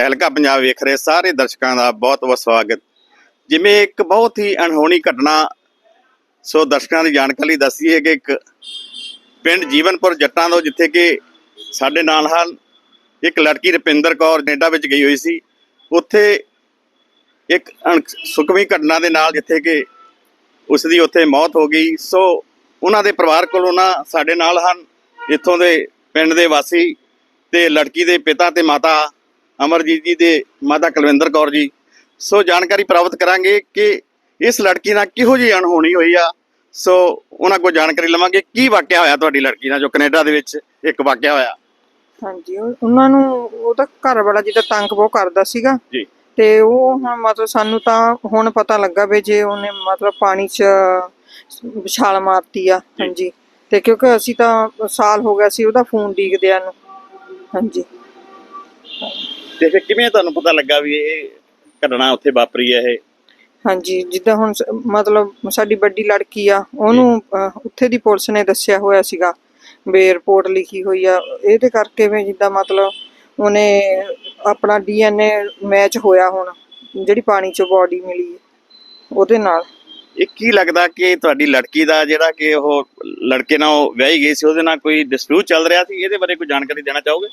ਤਹਿਲਕਾ ਪੰਜਾਬ ਵੇਖ ਰਹੇ ਸਾਰੇ ਦਰਸ਼ਕਾਂ ਦਾ ਬਹੁਤ-ਬਹੁਤ ਸਵਾਗਤ। ਜਿਵੇਂ ਇੱਕ ਬਹੁਤ ਹੀ ਅਣਹੋਣੀ ਘਟਨਾ, ਸੋ ਦਰਸ਼ਕਾਂ ਦੀ ਜਾਣਕਾਰੀ ਲਈ ਦੱਸੀਏ ਕਿ ਇੱਕ ਪਿੰਡ ਜੀਵਨਪੁਰ ਜੱਟਾਂ ਤੋਂ ਜਿੱਥੇ ਕਿ ਸਾਡੇ ਨਾਲ ਹਨ, ਇੱਕ ਲੜਕੀ ਰੁਪਿੰਦਰ ਕੌਰ ਕੈਨੇਡਾ ਵਿੱਚ ਗਈ ਹੋਈ ਸੀ, ਉੱਥੇ ਇੱਕ ਅਣ- ਸੁਖਵੀਂ ਘਟਨਾ ਦੇ ਨਾਲ ਜਿੱਥੇ ਕਿ ਉਸ ਦੀ ਉੱਥੇ ਮੌਤ ਹੋ ਗਈ। ਸੋ ਉਹਨਾਂ ਦੇ ਪਰਿਵਾਰ ਕੋਲੋਂ ਨਾ ਸਾਡੇ ਨਾਲ ਹਨ, ਇੱਥੋਂ ਦੇ ਪਿੰਡ ਦੇ ਵਾਸੀ ਤੇ ਲੜਕੀ ਦੇ ਪਿਤਾ ਤੇ ਮਾਤਾ ਅਮਰਜੀਤ ਜੀ ਦੇ ਮਾਤਾ ਕੁਲਵਿੰਦਰ ਕੌਰ ਜੀ। ਸੋ ਜਾਣਕਾਰੀ ਪ੍ਰਾਪਤ ਕਰਾਂਗੇ ਕਿ ਇਸ ਲੜਕੀ ਨਾਲ ਕਿਹੋ ਜਿਹੀ ਅਣਹੋਣੀ ਹੋਈ ਆ। ਸੋ ਉਹਨਾਂ ਕੋਲ ਜਾਣਕਾਰੀ ਲਵਾਂਗੇ ਕੀ ਵਾਕਿਆ ਹੋਇਆ ਤੁਹਾਡੀ ਲੜਕੀ ਨਾਲ ਜੋ ਕੈਨੇਡਾ ਦੇ ਵਿੱਚ ਇੱਕ ਵਾਕਿਆ ਹੋਇਆ। ਹਾਂਜੀ ਉਹ- ਉਹਨਾਂ ਨੂੰ ਉਹਦਾ ਘਰ ਵਾਲਾ ਜਿੱਦਾਂ ਤੰਗ ਬਹੁਤ ਕਰਦਾ ਸੀਗਾ। ਜੀ। ਤੇ ਉਹ ਹੁਣ ਮਤਲਬ ਸਾਨੂੰ ਤਾਂ ਹੁਣ ਪਤਾ ਲੱਗਾ ਵੀ ਜੇ ਉਹਨੇ ਮਤਲਬ ਪਾਣੀ 'ਚ ਛਾਲ ਮਾਰਤੀ ਆ। ਹਾਂਜੀ। ਤੇ ਕਿਉਂਕਿ ਅਸੀਂ ਤਾਂ ਸਾਲ ਹੋ ਗਿਆ ਸੀ ਉਹਦਾ ਫੋਨ ਡੀਕਦਿਆਂ ਨੂੰ। ਹਾਂਜੀ। ਤੇ ਫਿਰ ਕਿਵੇਂ ਤੁਹਾਨੂੰ ਪਤਾ ਲੱਗਾ ਵੀ ਇਹ ਘਟਨਾ ਉੱਥੇ ਵਾਪਰੀ ਹੈ ਇਹ? ਹਾਂਜੀ ਜਿੱਦਾਂ ਹੁਣ ਸ- ਮਤਲਬ ਸਾਡੀ ਵੱਡੀ ਲੜਕੀ ਆ ਉਹਨੂੰ ਅਹ, ਉੱਥੇ ਦੀ ਪੁਲਿਸ ਨੇ ਦੱਸਿਆ ਹੋਇਆ ਸੀਗਾ ਵੀ ਰਿਪੋਰਟ ਲਿਖੀ ਹੋਈ ਆ। ਇਹਦੇ ਕਰਕੇ ਵੀ ਜਿੱਦਾਂ ਮਤਲਬ ਉਹਨੇ ਆਪਣਾ ਡੀਐਨਏ ਮੈਚ ਹੋਇਆ ਹੁਣ ਜਿਹੜੀ ਪਾਣੀ ਚੋਂ ਬਾਡੀ ਮਿਲੀ ਉਹਦੇ ਨਾਲ। ਇਹ ਕੀ ਲੱਗਦਾ ਕਿ ਤੁਹਾਡੀ ਲੜਕੀ ਦਾ ਜਿਹੜਾ ਕਿ ਉਹ ਲੜਕੇ ਨਾਲ ਉਹ ਵਿਆਹੀ ਗਈ ਸੀ ਉਹਦੇ ਨਾਲ ਕੋਈ ਡਿਸਪਿਊਟ ਚੱਲ ਰਿਹਾ ਸੀ? ਇਹਦੇ ਬਾਰੇ ਕੋਈ ਜਾਣਕਾਰੀ ਦੇਣਾ ਚਾਹੋਗੇ?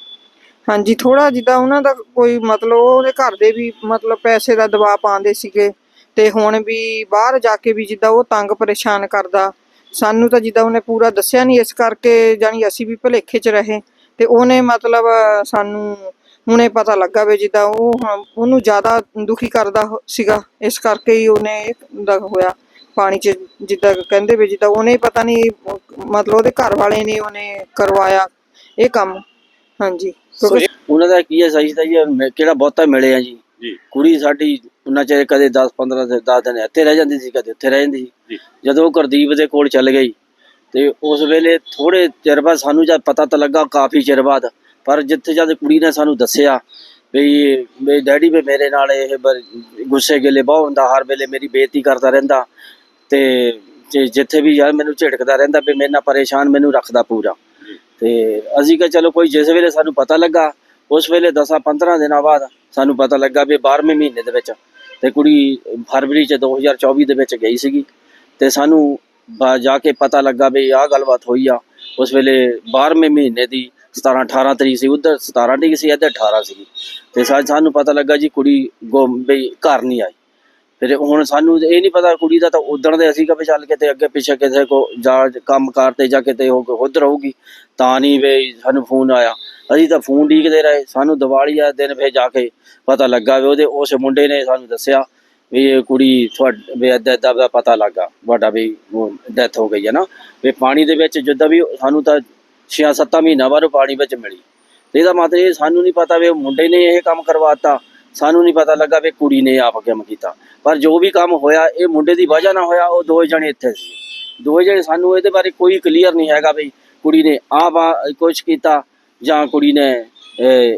ਹਾਂਜੀ ਥੋੜਾ ਜਿੱਦਾਂ ਉਹਨਾਂ ਦਾ ਕੋਈ ਮਤਲਬ ਉਹਦੇ ਘਰ ਦੇ ਵੀ ਮਤਲਬ ਪੈਸੇ ਦਾ ਦਬਾਅ ਪਾਉਂਦੇ ਸੀਗੇ ਤੇ ਹੁਣ ਵੀ ਬਾਹਰ ਜਾ ਕੇ ਵੀ ਜਿੱਦਾਂ ਉਹ ਤੰਗ ਪਰੇਸ਼ਾਨ ਕਰਦਾ। ਸਾਨੂੰ ਤਾਂ ਜਿੱਦਾਂ ਉਹਨੇ ਪੂਰਾ ਦੱਸਿਆ ਨਹੀਂ ਇਸ ਕਰਕੇ ਜਾਨੀ ਅਸੀਂ ਵੀ ਭੁਲੇਖੇ 'ਚ ਰਹੇ ਤੇ ਉਹਨੇ ਮਤਲਬ ਸਾਨੂੰ ਹੁਣੇ ਪਤਾ ਲੱਗਾ ਵੀ ਜਿੱਦਾਂ ਉਹ ਉਹਨੂੰ ਜ਼ਿਆਦਾ ਦੁਖੀ ਕਰਦਾ ਸੀਗਾ। ਇਸ ਕਰਕੇ ਹੀ ਉਹਨੇ ਦਾ ਹੋਇਆ ਪਾਣੀ 'ਚ ਜਿੱਦਾਂ ਕਹਿੰਦੇ ਵੀ ਜਿੱਦਾਂ ਉਹਨੇ ਪਤਾ ਨਹੀਂ ਮਤਲਬ ਉਹਦੇ ਘਰ ਵਾਲੇ ਨੇ ਉਹਨੇ ਕਰਵਾਇਆ ਇਹ ਕੰਮ। ਹਾਂਜੀ। ਸੋ ਕਿਉਂਕਿ ਇਹ- ਉਹਨਾਂ ਦਾ ਕੀ ਹੈ ਸਹੀ ਤਾਂ ਜੀ ਮ- ਕਿਹੜਾ ਬਹੁਤਾ ਮਿਲੇ ਆ ਜੀ। ਜੀ। ਕੁੜੀ ਸਾਡੀ ਉਹਨਾਂ ਚਾਹੇ ਕਦੇ 10 15 ਦਿਨ 10 ਦਿਨ ਇੱਥੇ ਰਹਿ ਜਾਂਦੀ ਸੀ ਕਦੇ ਉੱਥੇ ਰਹਿ ਜਾਂਦੀ ਸੀ। ਜੀ। ਜਦੋਂ ਉਹ ਗੁਰਦੀਪ ਦੇ ਕੋਲ ਚੱਲ ਗਈ ਤੇ ਉਸ ਵੇਲੇ ਥੋੜੇ ਚਿਰ ਬਾਅਦ ਸਾਨੂੰ ਜਦ ਪਤਾ ਤਾਂ ਲੱਗਾ ਕਾਫੀ ਚਿਰ ਬਾਅਦ ਪਰ ਜਿੱਥੇ ਜਦ ਕੁੜੀ ਨੇ ਸਾਨੂੰ ਦੱਸਿਆ ਵੀ ਵੀ ਡੈਡੀ ਵੀ ਮੇਰੇ ਨਾਲ ਇਹ ਬ- ਗੁੱਸੇ ਗਿਲੇ ਬਹੁਤ ਹੁੰਦਾ ਹਰ ਵੇਲੇ ਮੇਰੀ ਬੇਇੱਜ਼ਤੀ ਕਰਦਾ ਰਹਿੰਦਾ ਤੇ ਜੇ- ਜਿੱਥੇ ਵੀ ਯਾਰ ਮੈਨੂੰ ਝਿੜਕਦਾ ਰਹਿੰਦਾ ਵੀ ਮੇਰੇ ਨਾਲ ਪਰੇਸ਼ਾਨ ਮੈਨੂੰ ਰੱਖਦਾ ਪੂਰਾ। ਤੇ ਅਸੀਂ ਕਿਹਾ ਚਲੋ ਕੋਈ ਜਿਸ ਵੇਲੇ ਸਾਨੂੰ ਪਤਾ ਲੱਗਾ, ਉਸ ਵੇਲੇ 10 15 ਦਿਨਾਂ ਬਾਅਦ ਸਾਨੂੰ ਪਤਾ ਲੱਗਾ ਵੀ 12ਵੇਂ ਮਹੀਨੇ ਦੇ ਵਿੱਚ ਤੇ ਕੁੜੀ ਫਰਵਰੀ ਚ 2024 ਦੇ ਵਿੱਚ ਗਈ ਸੀਗੀ ਤੇ ਸਾਨੂੰ ਬਾ- ਜਾ ਕੇ ਪਤਾ ਲੱਗਾ ਵੀ ਆਹ ਗੱਲਬਾਤ ਹੋਈ ਆ। ਉਸ ਵੇਲੇ 12ਵੇਂ ਮਹੀਨੇ ਦੀ 17 18 ਤਰੀਕ ਸੀ, ਉਧਰ 17 ਤਰੀਕ ਸੀ, ਇੱਧਰ 18 ਸੀਗੀ। ਤੇ ਸਾ- ਸਾਨੂੰ ਪਤਾ ਲੱਗਾ ਜੀ ਕੁੜੀ ਗੁੰਮ ਵੀ ਘਰ ਨਹੀਂ ਆਈ। ਫਿਰ ਹੁਣ ਸਾਨੂੰ ਇਹ ਨਹੀਂ ਪਤਾ ਕੁੜੀ ਦਾ ਤਾਂ ਉਦਣ ਦੇ ਅਸੀਂ ਕਦੇ ਚੱਲ ਕੇ ਤੇ ਅੱਗੇ ਪਿੱਛੇ ਕਿਸੇ ਕੋ ਜਾ ਕੰਮ ਕਾਰ ਤੇ ਜਾ ਕੇ ਤੇ ਉਹ ਉਧਰ ਹੋਊਗੀ ਤਾਂ ਨਹੀਂ ਵੇ ਸਾਨੂੰ ਫੋਨ ਆਇਆ। ਅਸੀਂ ਤਾਂ ਫੋਨ ਡੀਕਦੇ ਰਹੇ, ਸਾਨੂੰ ਦੀਵਾਲੀ ਆ ਦਿਨ ਫੇਰ ਜਾ ਕੇ ਪਤਾ ਲੱਗਾ ਵੀ ਉਹਦੇ ਉਸ ਮੁੰਡੇ ਨੇ ਸਾਨੂੰ ਦੱਸਿਆ ਵੀ ਇਹ ਕੁੜੀ ਤੁਹਾਡੇ, ਵੀ ਏਦਾਂ ਦਾ ਪਤਾ ਲੱਗਾ, ਤੁਹਾਡਾ ਵੀ ਡੈਥ ਹੋ ਗਈ ਹੈ ਨਾ। ਵੀ ਪਾਣੀ ਦੇ ਵਿੱਚ ਜਿੱਦਾਂ ਵੀ ਸਾਨੂੰ ਤਾਂ 6-7 ਮਹੀਨਾ ਬਾਅਦ ਉਹ ਪਾਣੀ ਵਿੱਚ ਮਿਲੀ। ਤੇ ਇਹਦਾ ਮਤਲਬ ਇਹ ਸਾਨੂੰ ਨਹੀਂ ਪਤਾ ਵੀ ਉਹ ਮੁੰਡੇ ਨੇ ਇਹ ਕੰਮ ਕਰਵਾਤਾ ਸਾਨੂੰ ਨਹੀਂ ਪਤਾ ਲੱਗਾ ਵੀ ਕੁੜੀ ਨੇ ਆਪ ਕੰਮ ਕੀਤਾ। ਪਰ ਜੋ ਵੀ ਕੰਮ ਹੋਇਆ, ਇਹ ਮੁੰਡੇ ਦੀ ਵਜ੍ਹਾ ਨਾਲ ਹੋਇਆ, ਉਹ ਦੋਵੇਂ ਜਣੇ ਇੱਥੇ ਸੀ। ਦੋਵੇਂ ਜਣੇ ਸਾਨੂੰ ਇਹਦੇ ਬਾਰੇ ਕੋਈ ਕਲੀਅਰ ਨਹੀਂ ਹੈਗਾ ਵੀ ਕੁੜੀ ਨੇ ਆਪ ਕੁਝ ਕੀਤਾ ਜਾਂ ਕੁੜੀ ਨੇ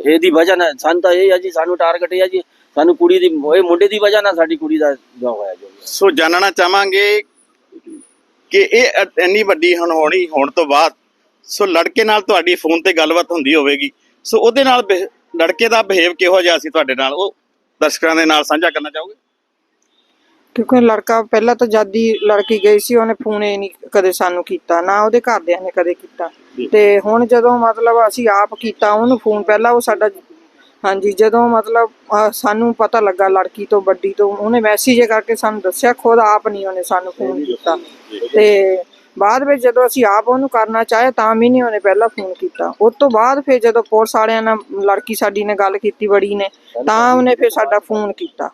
ਇਹਦੀ ਵਜ੍ਹਾ ਨਾਲ। ਸਾਨੂੰ ਤਾਂ ਇਹ ਆ ਜੀ, ਸਾਨੂੰ ਟਾਰਗੇਟ ਇਹ ਜੀ, ਸਾਨੂੰ ਕੁੜੀ ਦੀ, ਇਹ ਮੁੰਡੇ ਦੀ ਵਜ੍ਹਾ ਨਾਲ ਸਾਡੀ ਕੁੜੀ ਦਾ ਜੋ ਹੋਇਆ ਜੋ। ਸੋ ਜਾਣਨਾ ਚਾਹਾਂਗੇ ਕਿ ਇਹ ਅ- ਇੰਨੀ ਵੱਡੀ ਅਣਹੋਣੀ ਹੋਣ ਤੋਂ ਬਾਅਦ, ਸੋ ਲੜਕੇ ਨਾਲ ਤੁਹਾਡੀ ਫੋਨ ਤੇ ਗੱਲਬਾਤ ਹੁੰਦੀ ਹੋਵੇਗੀ। ਸੋ ਉਹਦੇ ਨਾਲ ਲੜਕੇ ਦਾ ਬਿਹੇਵ ਕਿਹੋ ਜਿਹਾ ਸੀ ਤੁਹਾਡੇ ਨਾਲ? ਉਹ ਦਰਸ਼ਕਾਂ ਦੇ ਨਾਲ ਸਾਂਝਾ ਕਰਨਾ ਚਾਹੋਗੇ? ਕਿਉਂਕਿ ਲੜਕਾ ਪਹਿਲਾਂ ਤਾਂ ਜਦ ਦੀ ਲੜਕੀ ਗਈ ਸੀ ਉਹਨੇ ਫੋਨ ਹੀ ਨਹੀਂ ਕਦੇ ਸਾਨੂੰ ਕੀਤਾ ਨਾ ਉਹਦੇ ਘਰਦਿਆਂ ਨੇ ਕਦੇ ਕੀਤਾ। ਤੇ ਹੁਣ ਜਦੋਂ ਮਤਲਬ ਅਸੀਂ ਆਪ ਕੀਤਾ ਉਹਨੂੰ ਫੋਨ ਪਹਿਲਾਂ ਉਹ ਸਾਡਾ ਹਾਂਜੀ ਜਦੋਂ ਮਤਲਬ ਅਹ, ਸਾਨੂੰ ਪਤਾ ਲੱਗਾ ਲੜਕੀ ਤੋਂ ਵੱਡੀ ਤੋਂ ਉਹਨੇ ਮੈਸੇਜ ਕਰਕੇ ਸਾਨੂੰ ਦੱਸਿਆ ਖੁਦ ਆਪ ਨਹੀਂ ਉਹਨੇ ਸਾਨੂੰ ਫੋਨ ਕੀਤਾ। ਤੇ ਬਾਅਦ ਵਿੱਚ ਜਦੋਂ ਅਸੀਂ ਆਪ ਉਹਨੂੰ ਕਰਨਾ ਚਾਹੇ ਤਾਂ ਵੀ ਨਹੀਂ ਉਹਨੇ ਪਹਿਲਾਂ ਫੋਨ ਕੀਤਾ। ਉਸ ਤੋਂ ਬਾਅਦ ਫਿਰ ਜਦੋਂ ਪੁਲਿਸ ਵਾਲਿਆਂ ਨਾਲ ਲੜਕੀ ਸਾਡੀ ਨੇ ਗੱਲ ਕੀਤੀ ਬੜੀ ਨੇ ਤਾਂ ਉਹਨੇ ਫਿਰ ਸਾਡਾ ਫੋਨ ਕੀਤਾ।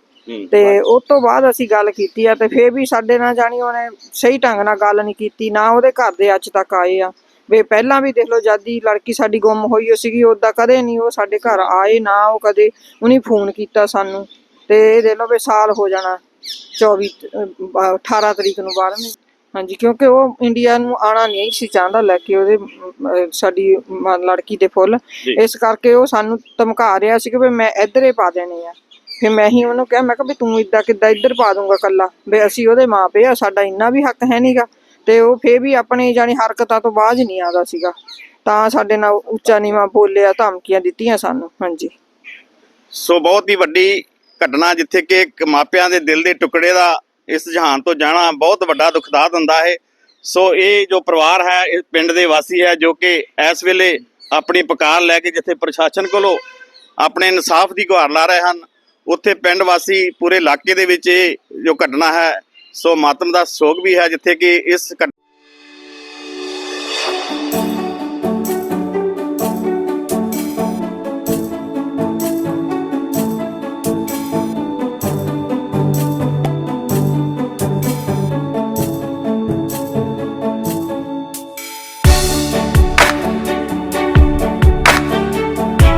ਤੇ ਉਸ ਤੋਂ ਬਾਅਦ ਅਸੀਂ ਗੱਲ ਕੀਤੀ ਆ ਤੇ ਫੇਰ ਵੀ ਸਾਡੇ ਨਾਲ ਜਾਣੀ ਉਹਨੇ ਸਹੀ ਢੰਗ ਨਾਲ ਗੱਲ ਨਹੀਂ ਕੀਤੀ ਨਾ ਉਹਦੇ ਘਰ ਦੇ ਅੱਜ ਤੱਕ ਆਏ ਆ। ਵੇ ਪਹਿਲਾਂ ਵੀ ਦੇਖ ਲਓ ਜਦ ਲੜਕੀ ਸਾਡੀ ਗੁੰਮ ਹੋਈ ਹੋ ਸੀਗੀ ਉਦਾਂ ਕਦੇ ਨਹੀਂ ਉਹ ਸਾਡੇ ਘਰ ਆਏ ਨਾ ਉਹ ਕਦੇ ਉਹਨੇ ਫੋਨ ਕੀਤਾ ਸਾਨੂੰ। ਤੇ ਇਹ ਦੇਖ ਲਓ ਵੀ ਸਾਲ ਹੋ ਜਾਣਾ 24 ਅਹ, 18 ਤਰੀਕ ਨੂੰ 12ਵੇਂ ਹਾਂਜੀ ਕਿਉਂਕਿ ਉਹ ਇੰਡੀਆ ਨੂੰ ਆਣਾ ਨਹੀਂ ਸੀ ਚਾਹੁੰਦਾ ਲੈ ਕੇ ਉਹਦੇ ਅਹ, ਸਾਡੀ ਮ- ਲੜਕੀ ਦੇ ਫੁੱਲ। ਜੀ। ਇਸ ਕਰਕੇ ਉਹ ਸਾਨੂੰ ਧਮਕਾ ਰਿਹਾ ਸੀ ਕਿ ਵੀ ਮੈਂ ਇੱਧਰ ਪਾ ਦੇਣੇ ਆ। ਫਿਰ ਮੈਂ ਹੀ ਉਹਨੂੰ ਕਿਹਾ ਮੈਂ ਕਿਹਾ ਵੀ ਤੂੰ ਇਦਾਂ ਕਿੱਦਾਂ ਇੱਧਰ ਪਾ ਦੂੰਗਾ ਕੱਲਾ ਵੀ ਅਸੀਂ ਉਹਦੇ ਮਾਪੇ ਆ ਸਾਡਾ ਇੰਨਾ ਵੀ ਹੱਕ ਹੈ ਨਹੀਂਗਾ ਤੇ ਉਹ ਫੇਰ ਵੀ ਆਪਣੇ ਜਾਨੀ ਹਰਕਤਾਂ ਤੋਂ ਬਾਅਦ ਨਹੀਂ ਆਦਾ ਸੀਗਾ। ਤਾਂ ਸਾਡੇ ਨਾਲ ਉੱਚਾ ਨੀਵਾਂ ਬੋਲਿਆ ਧਮਕੀਆਂ ਦਿੱਤੀਆਂ ਸਾਨੂੰ। ਹਾਂਜੀ। ਸੋ ਬਹੁਤ ਹੀ ਵੱਡੀ ਘਟਨਾ ਜਿੱਥੇ ਕਿ ਇੱਕ ਮਾਪਿਆਂ ਦੇ ਦਿਲ ਦੇ ਟੁਕੜੇ ਦਾ ਇਸ ਜਹਾਨ ਤੋਂ ਜਾਣਾ ਬਹੁਤ ਵੱਡਾ ਦੁਖਦਾਦ ਹੁੰਦਾ ਹੈ। ਸੋ ਇਹ ਜੋ ਪਰਿਵਾਰ ਹੈ, ਇਹ ਪਿੰਡ ਦੇ ਵਾਸੀ ਹੈ, ਜੋ ਕਿ ਇਸ ਵੇਲੇ ਆਪਣੀ ਪੁਕਾਰ ਲੈ ਕੇ ਜਿੱਥੇ ਪ੍ਰਸ਼ਾਸਨ ਕੋਲੋਂ ਆਪਣੇ ਇਨਸਾਫ ਦੀ ਗੁਹਾਰ ਲਾ ਰਹੇ ਹਨ, ਉੱਥੇ ਪਿੰਡ ਵਾਸੀ ਪੂਰੇ ਇਲਾਕੇ ਦੇ ਵਿੱਚ ਇਹ ਜੋ ਘਟਨਾ ਹੈ, ਸੋ ਮਾਤਮ ਦਾ ਸੋਗ ਵੀ ਹੈ, ਜਿੱਥੇ ਕਿ ਇਸ ਘਟ-